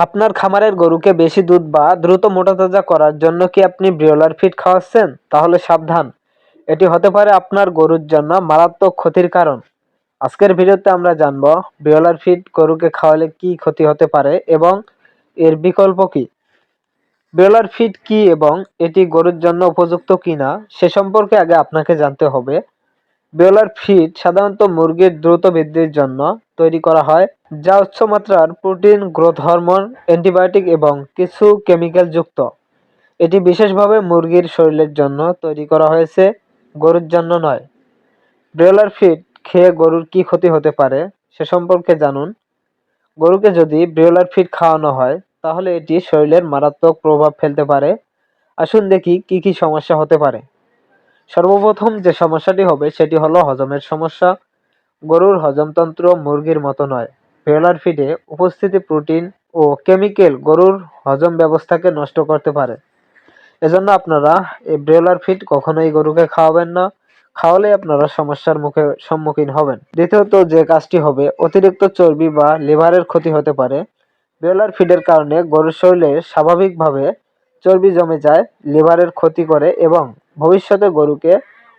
আপনার খামারের গরুকে বেশি দুধ বা দ্রুত মোটাতাজা করার জন্য কি আপনি ব্রিওলার ফিড খাওয়াচ্ছেন? তাহলে সাবধান। এটি হতে পারে আপনার গরুর জন্য মারাত্মক ক্ষতির কারণ। আজকের ভিডিওতে আমরা জানব ব্রিওলার ফিড গরুকে খাওয়ালে কি ক্ষতি হতে পারে এবং এর বিকল্প কি? ব্রিওলার ফিড কি এবং এটি গরুর জন্য উপযুক্ত কিনা সে সম্পর্কে আগে আপনাকে জানতে হবে। ব্রয়লার ফিড সাধারণত মুরগির দ্রুত বৃদ্ধির জন্য তৈরি করা হয়, যা উচ্চমাত্রার প্রোটিন, গ্রোথ হরমোন, অ্যান্টিবায়োটিক এবং কিছু কেমিক্যাল যুক্ত। এটি বিশেষভাবে মুরগির শরীরের জন্য তৈরি করা হয়েছে, গরুর জন্য নয়। ব্রয়লার ফিড খেয়ে গরুর কি ক্ষতি হতে পারে সে সম্পর্কে জানুন। গরুকে যদি ব্রয়লার ফিড খাওয়ানো হয়, তাহলে এটি শরীরের মারাত্মক প্রভাব ফেলতে পারে। আসুন দেখি কি কি সমস্যা হতে পারে। সর্বপ্রথম যে সমস্যাটি হবে সেটি হলো হজমের সমস্যা। গরুর হজমতন্ত্র মুরগির মতো নয়। ব্রয়লার ফিডে উপস্থিতি প্রোটিন ও কেমিক্যাল গরুর হজম ব্যবস্থাকে নষ্ট করতে পারে। এজন্য আপনারা এই ব্রয়লার ফিড কখনোই গরুকে খাওয়াবেন না। খাওয়ালে আপনারা সমস্যার মুখে সম্মুখীন হবেন। দ্বিতীয়ত যে কাজটি হবে, অতিরিক্ত চর্বি বা লিভারের ক্ষতি হতে পারে। ব্রয়লার ফিডের কারণে গরুর শরীরে স্বাভাবিকভাবে চর্বি জমে যায়, লিভারের ক্ষতি করে এবং ভবিষ্যতে গরুকে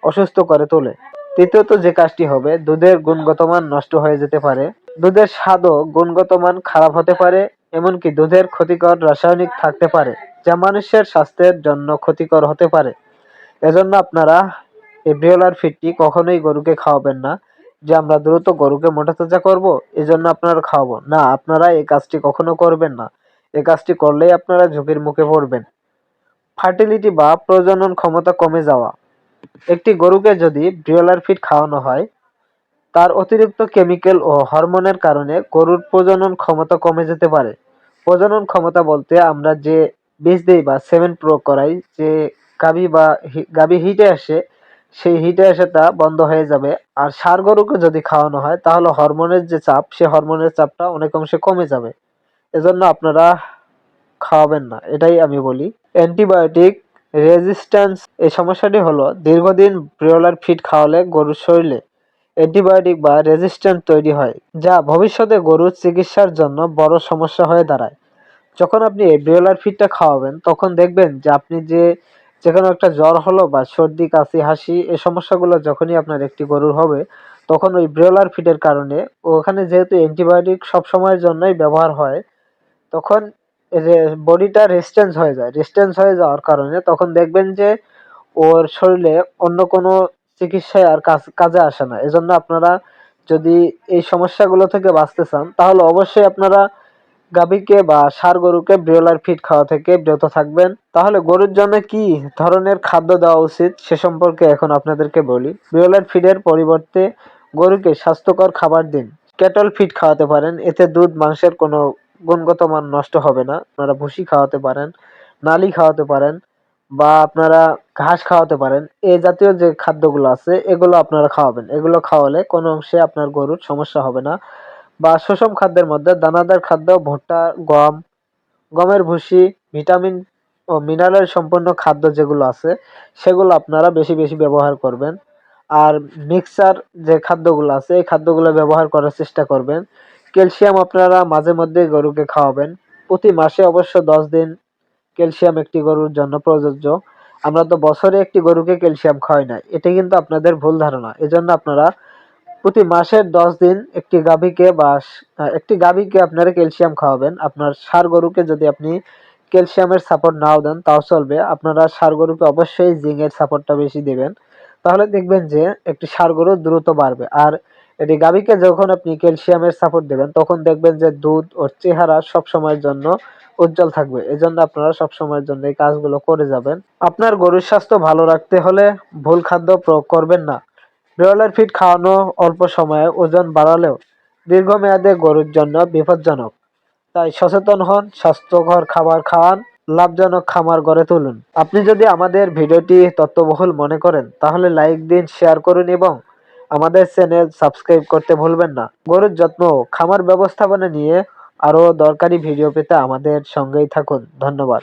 অসুস্থ করে তোলে। তৃতীয়ত যে কাজটি হবে, দুধের গুণগত মান নষ্ট হয়ে যেতে পারে। দুধের স্বাদও গুণগত মান খারাপ হতে পারে, এমনকি দুধের ক্ষতিকর রাসায়নিক থাকতে পারে, যা মানুষের স্বাস্থ্যের জন্য ক্ষতিকর হতে পারে। এজন্য আপনারা এই ব্রিওলার কখনোই গরুকে খাওয়াবেন না, যে আমরা দ্রুত গরুকে মোটাতাজা করব এই জন্য আপনারা খাওয়াবো। না, আপনারা এই কাজটি কখনো করবেন না। এই কাজটি করলেই আপনারা ঝুঁকির মুখে পড়বেন। ফার্টিলিটি বা প্রজনন ক্ষমতা কমে যাওয়া। একটি গরুকে যদি ব্রিওলার ফিড খাওয়ানো হয়, তার অতিরিক্ত কেমিক্যাল ও হরমোনের কারণে গরুর প্রজনন ক্ষমতা কমে যেতে পারে। প্রজনন ক্ষমতা বলতে আমরা যে বীজ দিই বা সেভেন প্রয়োগ করাই, যে গাভী বা গাভী হিটে আসে, সেই হিটে আসে তা বন্ধ হয়ে যাবে। আর সার গরুকে যদি খাওয়ানো হয়, তাহলে হরমোনের যে চাপ, সে হরমোনের চাপটা অনেক অংশে কমে যাবে। এজন্য আপনারা খাওয়াবেন না, এটাই আমি বলি। অ্যান্টিবায়োটিক রেজিস্ট্যান্স এই সমস্যাটি হলো, দীর্ঘদিন ব্রিওলার ফিড খাওয়ালে গরুর শরীরে অ্যান্টিবায়োটিক বা রেজিস্ট্যান্স তৈরি হয়, যা ভবিষ্যতে গরুর চিকিৎসার জন্য বড় সমস্যা হয়ে দাঁড়ায়। যখন আপনি এই ব্রিওলার ফিডটা খাওয়াবেন, তখন দেখবেন যে আপনি যে যে কোনো একটা জ্বর হলো বা সর্দি, কাশি, হাসি এই সমস্যাগুলো যখনই আপনার একটি গরুর হবে, তখন ওই ব্রিওলার ফিডের কারণে, ওখানে যেহেতু অ্যান্টিবায়োটিক সব সময়ের জন্যই ব্যবহার হয়, তখন বডিটা রেস্টেন্স হয়ে যায় রেস্টেন্স হয়ে যাওয়ার কারণে তখন দেখবেন যে ওর শরীরে অন্য কোনো চিকিৎসায় আর কাজ, কাজে আসে না। এজন্য আপনারা যদি এই সমস্যাগুলো থেকে বাঁচতে চান, তাহলে অবশ্যই আপনারা গাভীকে বা ষাঁড় গরুকে ব্রিওলার ফিড খাওয়া থেকে বিরত থাকবেন। তাহলে গরুর জন্য কি ধরনের খাদ্য দেওয়া উচিত সে সম্পর্কে এখন আপনাদেরকে বলি। ব্রিওলার ফিডের পরিবর্তে গরুকে স্বাস্থ্যকর খাবার দিন। ক্যাটল ফিড খাওয়াতে পারেন, এতে দুধ, মাংসের কোনো গুণগত মান নষ্ট হবে না। আপনারা ভুসি খাওয়াতে পারেন, নালি খাওয়াতে পারেন, বা আপনারা ঘাস খাওয়াতে পারেন। এ জাতীয় যে খাদ্যগুলো আছে, এগুলো আপনারা খাওয়াবেন। এগুলো খাওয়ালে কোনো অংশে আপনার গরুর সমস্যা হবে না। বা সুষম খাদ্যের মধ্যে দানাদার খাদ্য, ভুট্টা, গম, গমের ভুসি, ভিটামিন ও মিনারেল সম্পন্ন খাদ্য যেগুলো আছে, সেগুলো আপনারা বেশি বেশি ব্যবহার করবেন। আর মিক্সার যে খাদ্যগুলো আছে, এই খাদ্যগুলো ব্যবহার করার চেষ্টা করবেন। ক্যালসিয়াম আপনারা মাঝে মধ্যে গরুকে খাওয়াবেন। প্রতি মাসে অবশ্য দশ দিন ক্যালসিয়াম একটি গরুর জন্য প্রযোজ্য। আমরা তো বছরে একটি গরুকে ক্যালসিয়াম খাওয়াই না। এটা কিন্তু আপনাদের ভুল ধারণা। এজন্য আপনারা প্রতি মাসের দশ দিন একটি গাভীকে বা একটি গাভীকে আপনারা ক্যালসিয়াম খাওয়াবেন। আপনার সার গরুকে যদি আপনি ক্যালসিয়ামের সাপোর্ট নাও দেন, তাও চলবে। আপনারা সার গরুকে অবশ্যই জিঙ্কের সাপোর্টটা বেশি দেবেন। তাহলে দেখবেন যে একটি সার গরু দ্রুত বাড়বে। আর এটি গাভীকে যখন আপনি ক্যালসিয়ামের সাপোর্ট দেবেন, তখন দেখবেন যে দুধ ওর চেহারা সব সময়ের জন্য উজ্জ্বল থাকবে। এজন্য আপনারা সব সময়ের জন্য এই কাজগুলো করে যাবেন। আপনার গরুর স্বাস্থ্য ভালো রাখতে হলে ভুল খাদ্য প্রয়োগ করবেন না। ব্রয়লার ফিড খাওয়ানো অল্প সময়ে ওজন বাড়ালেও দীর্ঘমেয়াদে গরুর জন্য বিপজ্জনক। তাই সচেতন হন, স্বাস্থ্যকর খাবার খাওয়ান, লাভজনক খামার গড়ে তুলুন। আপনি যদি আমাদের ভিডিওটি তত্ত্ববহুল মনে করেন, তাহলে লাইক দিন, শেয়ার করুন এবং আমাদের চ্যানেল সাবস্ক্রাইব করতে ভুলবেন না। গরুর যত্ন, খামার ব্যবস্থাপনা নিয়ে আরও দরকারি ভিডিও পেতে আমাদের সঙ্গেই থাকুন। ধন্যবাদ।